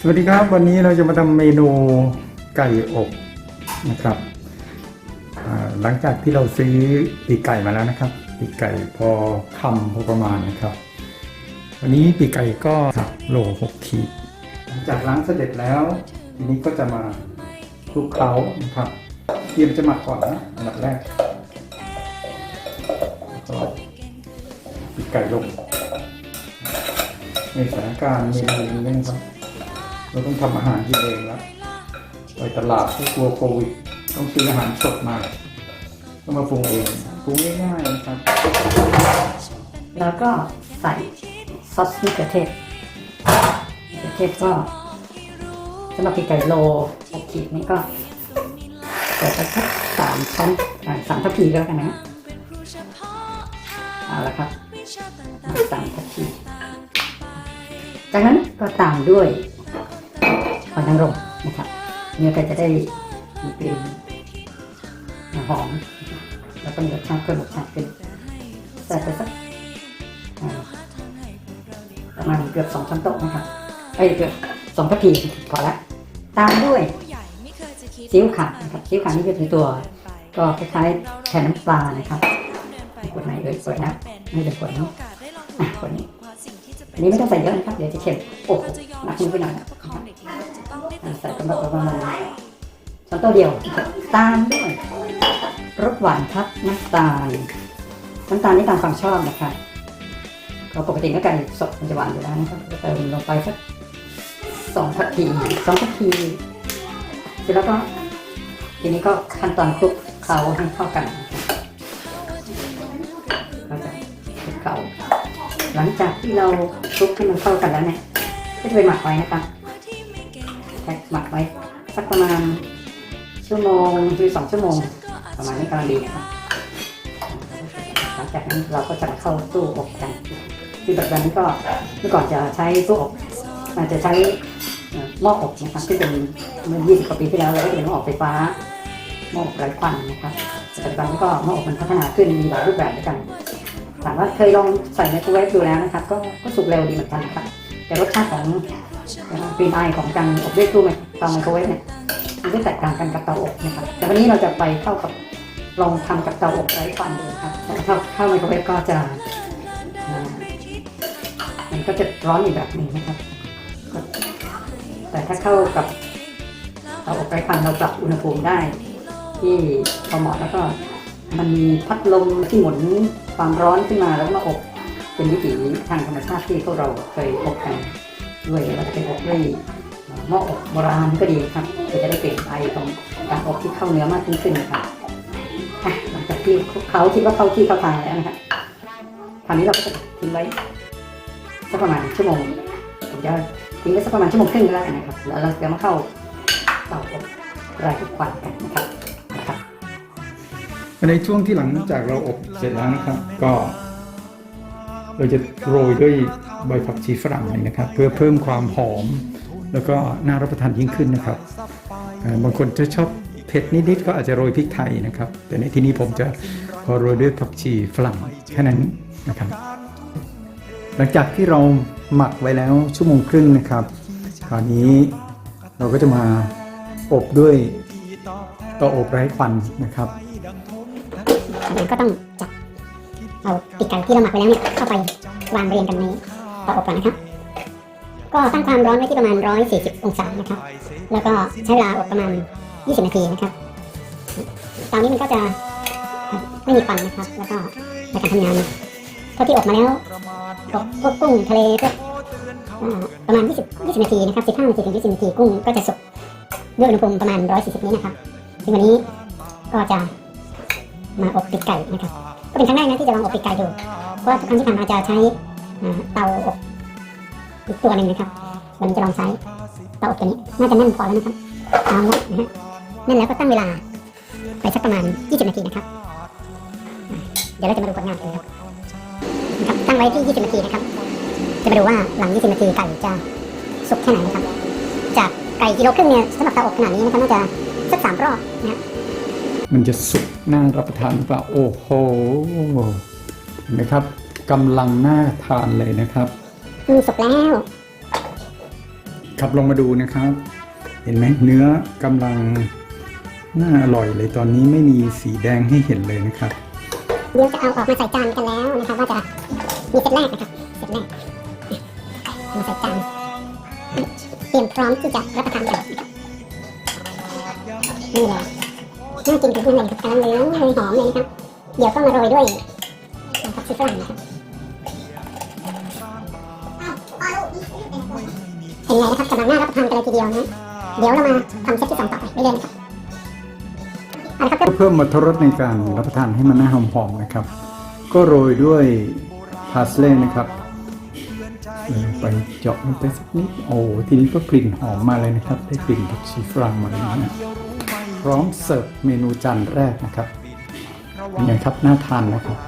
สวัสดีครับวันนี้เราจะมาทำเมนูไก่อบนะครับหลังจากที่เราซื้อปีกไก่มาแล้วนะครับ ปีกไก่พอคำพอประมาณนะครับ วันนี้ปีกไก่ก็โลหกขีดหลังจากล้างเสด็จแล้วทีนี้ก็จะมาคลุกเคล้านะครับเตรียมจะหมักก่อนนะอันดับแรกก็ปีกไก่ลงในสถานการณ์เมนูนี้นะครับ เราต้องทำอาหารกินเองแล้วไปตลาดที่กลัวโควิด ต้องซื้ออาหารสดมาต้องมาปรุงเองปรุงง่ายๆนะครับ แล้วก็ใส่ซอสมะเขือเทศมะเขือเทศก็สำหรับพริกไก่โลหกขีดนี่ก็เปิดไปสักสามช้อนสามทัพพีก็แล้วกันนะเอาละครับมาสามทัพพีจากนั้นก็ตามด้วย อยนางรมนะครับเนื้อก็จะได้มีกลิ่นหอม แล้วก็มีรสชาติเพิ่มรสชาติขึ้นใส่ไปสักประมาณเกือบสองช้อนโต๊ะนะครับไอ้ยเกือบสองทัพพีพอละตามด้วยซีอิ๊วขาวนะครับซีอิ๊วขาวนี่ก็คือตัว ก็คล้ายๆแทนน้ำปลานะครับขวดไหนเอ่ยขวดนะไม่ใช่ขวดนี้อะขวดนี้อันนี้ไม่ต้องใส่เยอะนะครับ เดี๋ยวจะเค็มโอ้โหหนักมือไปหน่อยนะ ครับประมาณช้อนโต๊ะเดียว ตามด้วยรสหวานทับน้ำตาลน้ำตาลนี่ตามความชอบนะครับเราปกติก็ไก่สดมันจะหวานอยู่แล้วนะครับเติมลงไปสักสองทัพพีสองทัพพีเสร็จแล้วก็ทีนี้ก็ขั้นตอนคลุกเคล้าให้เข้ากันนะครับก็จะคลุกเคล้าหลังจากที่เราคลุกให้มันเข้ากันแล้วเนี่ยก็จะไปหมักไว้นะครับ หมักไว้สักประมาณชั่วโมงหรือสองชั่วโมง ประมาณนี้กำลังดีนะครับหลังจากนั้นเราก็จะเข้าตู้อบกันคือปัจจุบันนี้ก็เมื่อก่อนจะใช้ตู้อบอาจจะใช้เอ่อหม้ออบนะครับที่เป็นเมื่อ 20 กว่าปีที่แล้วเราก็จะเป็นหม้ออบไฟฟ้าหม้ออบไร้ควันนะครับแต่ปัจจุบันนี้ก็หม้ออบมันพัฒนาขึ้นมีหลายรูปแบบด้วยกันถามว่าเคยลองใส่ไมโครเวฟดูแล้วนะครับ ก็ก็สุกเร็วดีเหมือนกันนะครับแต่รสชาติของ กรีนไอของการอบด้วยตู้ไมเตาไมโครเวฟเนี่ยมันจะแตกต่างกันกับเตาอบนะครับแต่วันนี้เราจะไปเข้ากับลองทำกับเตาอบไร้ควันดูครับแต่ถ้าเข้าไมโครเวฟก็จะมันก็จะร้อนอีกแบบหนึ่งนะครับ แต่ถ้าเข้ากับเตาอบไร้ควันเราปรับอุณหภูมิได้ ที่พอเหมาะแล้วก็มันมีพัดลมที่หมุนความร้อนขึ้นมาแล้วมาอบเป็นวิถีทางธรรมชาติที่พวกเราเคยอบกัน ด้วยแล้วจะเป็นอบด้วยหม้ออบโบราณก็ดีครับจะได้เปลี่ยนไอของการอบที่เข้าเนื้อมากขึ้นนะครับหลังจากที่เขาคิดว่าเข้าที่เข้าทางแล้วนะครับคราวนี้เราก็จะทิ้งไว้สักประมาณชั่วโมงผมจะทิ้งไว้สักประมาณชั่วโมงครึ่งก็ได้นะครับ แล้วเราจะมาเข้าเตาอบรายทุกควันกันนะครับนะครับในช่วงที่หลังจากเราอบเสร็จแล้วนะครับ ก็ เราจะโรยด้วย ใบผักชีฝรั่งเลยนะครับ เพื่อเพิ่มความหอม แล้วก็น่ารับประทานยิ่งขึ้นนะครับบางคนจะชอบเผ็ดนิดๆก็อาจจะโรยพริกไทยนะครับ แต่ในที่นี้ผมจะพอโรยด้วยผักชีฝรั่งแค่นั้นนะครับ หลังจากที่เราหมักไว้แล้วชั่วโมงครึ่งนะครับ คราวนี้เราก็จะมาอบด้วยเตาอบไร้ควันนะครับก็ต้องจับเอาปีกไก่ที่เราหมักไว้แล้วเนี่ยเข้าไปวางเรียงกันใน เตาอบก่อนนะครับ ก็ตั้งความร้อนไว้ที่ประมาณ 140 องศานะครับ แล้วก็ใช้เวลาอบประมาณ 20 นาทีนะครับตานี้มันก็จะไม่มีควันนะครับ แล้วก็ในการทำงานเท่าที่อบมาแล้วอบพวกกุ้งทะเลพวกอ่าประมาณ 20 20 นาทีนะครับ 15 นาทีถึง 20 นาทีกุ้งก็จะสุกด้วยอุณหภูมิประมาณ 140 นี้นะครับซึ่งวันนี้ก็จะมาอบปีกไก่นะครับ ก็เป็นครั้งแรกนะที่จะลองอบปีกไก่ดู เพราะว่าทุกครั้งที่ผ่านมาจะใช้ เตาอบอีกตัวหนึ่งนะครับวันนี้จะลองใช้เตาอบตัวนี้น่าจะแน่นพอแล้วนะครับเอาละนะฮะแน่นแล้วก็ตั้งเวลาไปสักประมาณ 20 นาทีนะครับ เดี๋ยวเราจะมาดูผลงานกันนะครับนะครับตั้งไว้ที่ 20 นาทีนะครับ จะมาดูว่าหลัง 20 นาทีไก่จะสุกแค่ไหนนะครับ จากไก่กิโลครึ่งเนี่ยสำหรับเตาอบขนาดนี้นะครับน่าจะสักสามรอบนะฮะมันจะสุกน่ารับประทานหรือเปล่าโอ้โหเห็นไหมครับ กำลังน่าทานเลยนะครับอืมสุกแล้วขับลงมาดูนะครับ เห็นไหมเนื้อกำลังน่าอร่อยเลยตอนนี้ไม่มีสีแดงให้เห็นเลยนะครับ เดี๋ยวจะเอาออกมาใส่จานกันแล้วนะครับว่าจะมีเซตแรกนะครับเซตแรกเอามาใส่จานเตรียมพร้อมที่จะรับประทานกันนะครับนี่เลยน่ากินถึงที่ไหนครับกำลังเหลืองเลยหอมเลยนะครับ เดี๋ยวก็มาโรยด้วยผักชีฝรั่งนะครับ เป็นไงนะครับกำลังน่ารับประทานกันเลยทีเดียวนะเดี๋ยวเรามาทำเซตที่สองต่อไปเรื่อยๆนะครับเอาละครับเพิ่มมาทรสในการรับประทานให้มันน่าหอมๆนะครับ ก็โรยด้วยพาสเล่นะครับไปเจาะมันไปสักนิดโอ้ทีนี้ก็กลิ่นหอมมาเลยนะครับ ได้กลิ่นผักชีฝรั่งมาเลยนะพร้อมเสิร์ฟเมนูจานแรกนะครับเป็นไงครับน่าทานนะครับ